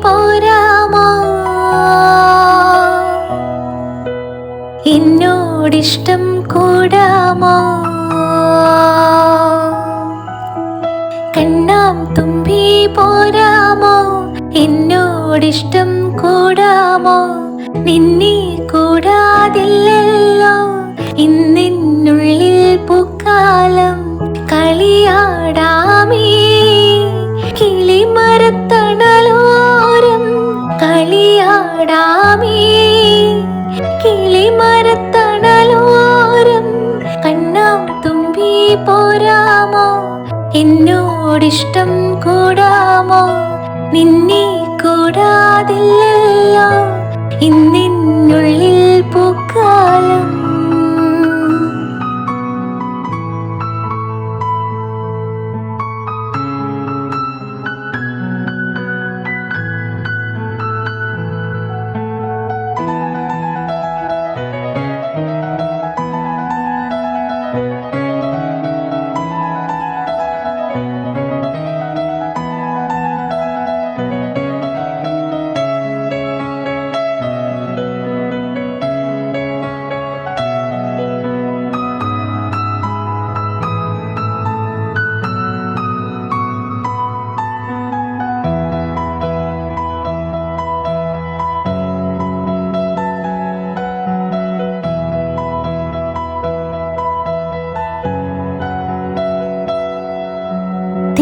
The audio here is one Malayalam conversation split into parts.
പോരാമോ? കൂടാമോ? കണ്ണാം തുമ്പി പോരാമോ? എന്നോടിഷ്ടം കൂടാമോ? നിന്നെ കൂടാതില്ലല്ലോ. ഇന്നിനുള്ളിൽ പൂക്കാലം കളിയാടാമേ എന്നോടിഷ്ടം കൂടാമോ? നിന്നെ കൂടാതില്ലല്ലോ. ഇന്നിനുള്ളിൽ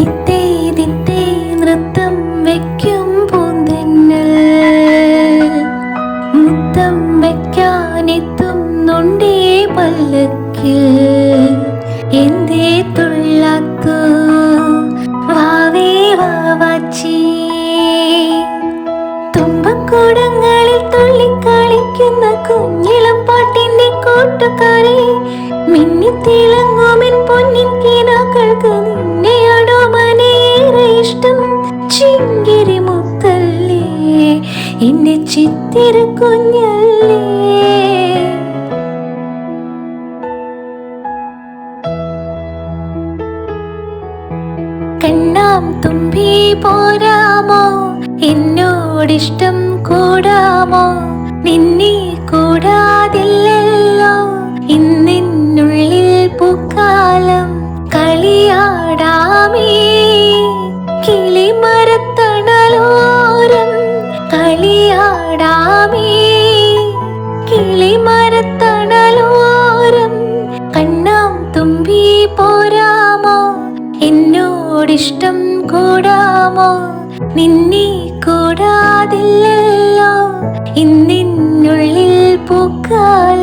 എന്തേ കുഞ്ഞിളം പാട്ടിന്റെ കൂട്ടുകാരെ. മിന്നിത്തിളങ്ങുമെൻ പൊന്നിൻ കിനാക്കൾക്ക് എന്റെ ചിത്തിര കുഞ്ഞല്ലേ കണ്ണാം തുമ്പി പോരാമോ? എന്നോടിഷ്ടം കൂടാമോ? നിന്നെ കൂടാതില്ലല്ലോ. ഇന്നിനുള്ളിൽ പൂക്കാലം കളിയാടാമേ. കളിയാടാമേ. കിളിമരത്തണലോരം കണ്ണാം തുമ്പി പോരാമോ? എന്നോടിഷ്ടം കൂടാമോ? നിന്നെ കൂടാതില്ലല്ലോ. ഇന്നിനുള്ളിൽ പൂക്കാ